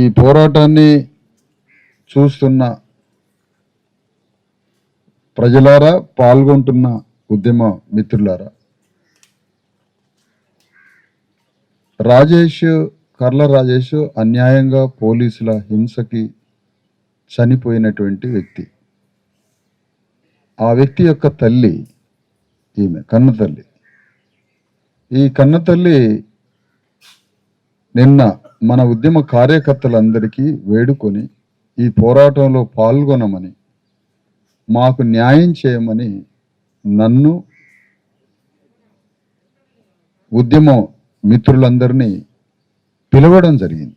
ఈ పోరాటాన్ని చూస్తున్న ప్రజలారా పాల్గొంటున్న ఉద్యమ మిత్రులారా రాజేష్ కర్ల రాజేష్ అన్యాయంగా పోలీసుల హింసకి చనిపోయినటువంటి వ్యక్తి. ఆ వ్యక్తి యొక్క తల్లి ఈమె కన్న తల్లి. ఈ కన్న తల్లి నిన్న మన ఉద్యమ కార్యకర్తలందరికీ వేడుకొని ఈ పోరాటంలో పాల్గొనమని మాకు న్యాయం చేయమని నన్ను ఉద్యమ మిత్రులందరినీ పిలవడం జరిగింది.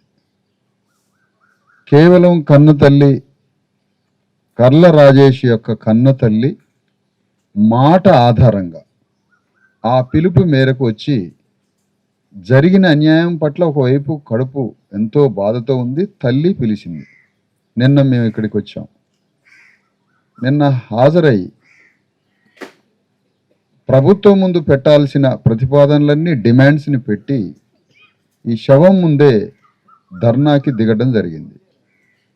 కేవలం కన్న తల్లి కర్ల రాజేష్ యొక్క కన్న తల్లి మాట ఆధారంగా ఆ పిలుపు మేరకు వచ్చి జరిగిన అన్యాయం పట్ల ఒకవైపు కడుపు ఎంతో బాధతో ఉంది తల్లి పిలిచింది నిన్న మేము ఇక్కడికి వచ్చాం. నిన్న హాజరై ప్రభుత్వం ముందు పెట్టాల్సిన ప్రతిపాదనలన్నీ డిమాండ్స్ని పెట్టి ఈ శవం ముందే ధర్నాకి దిగడం జరిగింది.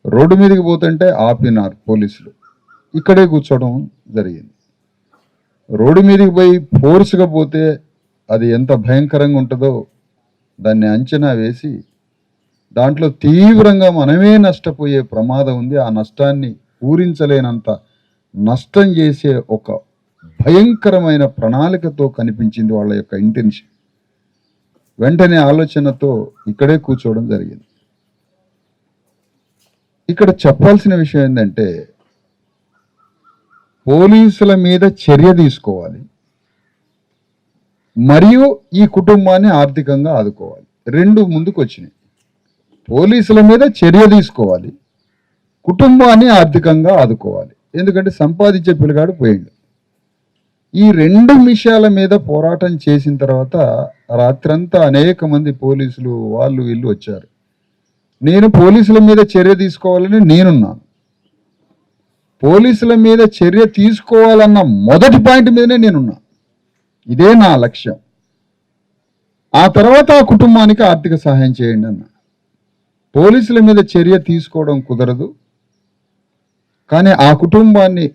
రోడ్డు మీదకి పోతుంటే ఆపినారు పోలీసులు. ఇక్కడే కూర్చోవడం జరిగింది. రోడ్డు మీదకి పోయి ఫోర్స్గా పోతే అది ఎంత భయంకరంగా ఉంటుందో దాన్ని అంచనా వేసి దాంట్లో తీవ్రంగా మనమే నష్టపోయే ప్రమాదం ఉంది. ఆ నష్టాన్ని పూరించలేనంత నష్టం చేసే ఒక భయంకరమైన ప్రణాళికతో కనిపించింది వాళ్ళ యొక్క ఇంటెన్షన్ వెంటనే ఆలోచనతో ఇక్కడే కూర్చోవడం జరిగింది. ఇక్కడ చెప్పాల్సిన విషయం ఏంటంటే పోలీసుల మీద చర్య తీసుకోవాలి. మరియు ఈ కుటుంబాన్ని ఆర్థికంగా ఆదుకోవాలి. రెండు ముందుకు వచ్చినాయి పోలీసుల మీద చర్య తీసుకోవాలి. కుటుంబాన్ని ఆర్థికంగా ఆదుకోవాలి. ఎందుకంటే సంపాదించే పిల్లగాడు పోయిండు. ఈ రెండు విషయాల మీద పోరాటం చేసిన తర్వాత రాత్రంతా అనేక మంది పోలీసులు వాళ్ళు వీళ్ళు వచ్చారు. నేను పోలీసుల మీద చర్య తీసుకోవాలని నేనున్నాను. పోలీసుల మీద చర్య తీసుకోవాలన్న మొదటి పాయింట్ మీదనే నేనున్నా ఇదే నా లక్ష్యం. ఆ తర్వాత ఆ కుటుంబానికి ఆర్థిక సహాయం చేయండి అన్న. పోలీసుల మీద చర్య తీసుకోవడం కుదరదు. కానీ ఆ కుటుంబాన్ని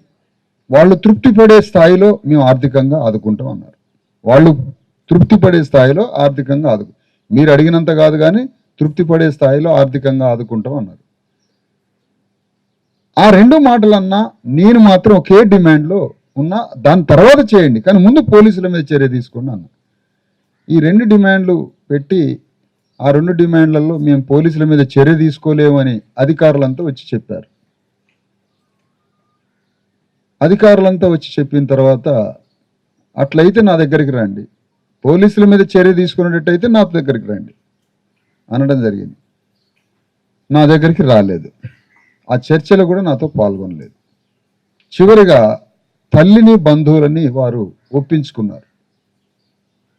వాళ్ళు తృప్తి పడే స్థాయిలో మేము ఆర్థికంగా ఆదుకుంటాం అన్నారు. వాళ్ళు తృప్తి పడే స్థాయిలో ఆర్థికంగా ఆదుకు మీరు అడిగినంత కాదు కానీ తృప్తి పడే స్థాయిలో ఆర్థికంగా ఆదుకుంటాం అన్నారు. ఆ రెండు మాటలన్నా నేను మాత్రం ఒకే డిమాండ్లో ఉన్న దాని తర్వాత చేయండి. కానీ ముందు పోలీసుల మీద చర్య తీసుకోండి అన్న. ఈ రెండు డిమాండ్లు పెట్టి ఆ రెండు డిమాండ్లలో మేము పోలీసుల మీద చర్య తీసుకోలేమని అధికారులంతా వచ్చి చెప్పారు. అధికారులంతా వచ్చి చెప్పిన తర్వాత అట్లయితే నా దగ్గరికి రండి. పోలీసుల మీద చర్య తీసుకునేటట్టయితే నా దగ్గరికి రండి. అనడం జరిగింది. నా దగ్గరికి రాలేదు. ఆ చర్చలో కూడా నాతో పాల్గొనలేదు. చివరిగా తల్లిని బంధువులని వారు ఒప్పించుకున్నారు.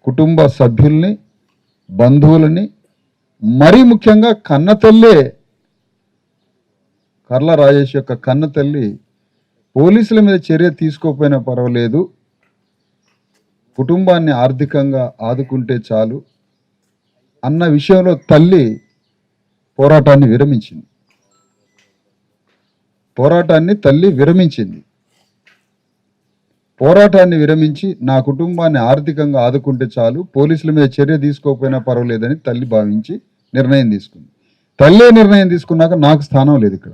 కుటుంబ సభ్యుల్ని బంధువులని మరీ ముఖ్యంగా కన్న తల్లే. కర్ల రాజేష్ యొక్క కన్న తల్లి పోలీసుల మీద చర్య తీసుకోకపోయినా పర్వాలేదు. కుటుంబాన్ని ఆర్థికంగా ఆదుకుంటే చాలు అన్న విషయంలో తల్లి పోరాటాన్ని విరమించింది. పోరాటాన్ని తల్లి విరమించింది. పోరాటాన్ని విరమించి నా కుటుంబాన్ని ఆర్థికంగా ఆదుకుంటే చాలు పోలీసుల మీద చర్య తీసుకోకపోయినా పర్వాలేదని తల్లి భావించి నిర్ణయం తీసుకుంది. తల్లే నిర్ణయం తీసుకున్నాక నాకు స్థానం లేదు ఇక్కడ.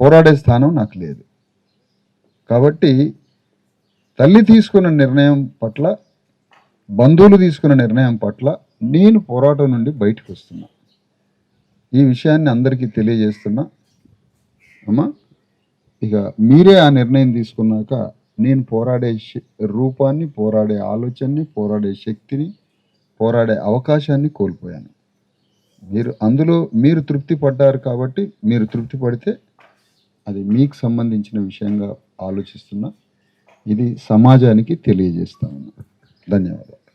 పోరాడే స్థానం నాకు లేదు. కాబట్టి తల్లి తీసుకున్న నిర్ణయం పట్ల బంధువులు తీసుకున్న నిర్ణయం పట్ల నేను పోరాటం నుండి బయటకు వస్తున్నా. ఈ విషయాన్ని అందరికీ తెలియజేస్తున్నా. అమ్మా ఇక మీరే ఆ నిర్ణయం తీసుకున్నాక నేను పోరాడే రూపాన్ని పోరాడే ఆలోచనని పోరాడే శక్తిని పోరాడే అవకాశాన్ని కోల్పోయాను. మీరు అందులో మీరు తృప్తి పడ్డారు కాబట్టి మీరు తృప్తి పడితే అది మీకు సంబంధించిన విషయంగా ఆలోచిస్తున్నా. ఇది సమాజానికి తెలియజేస్తా ఉన్నా. ధన్యవాదాలు.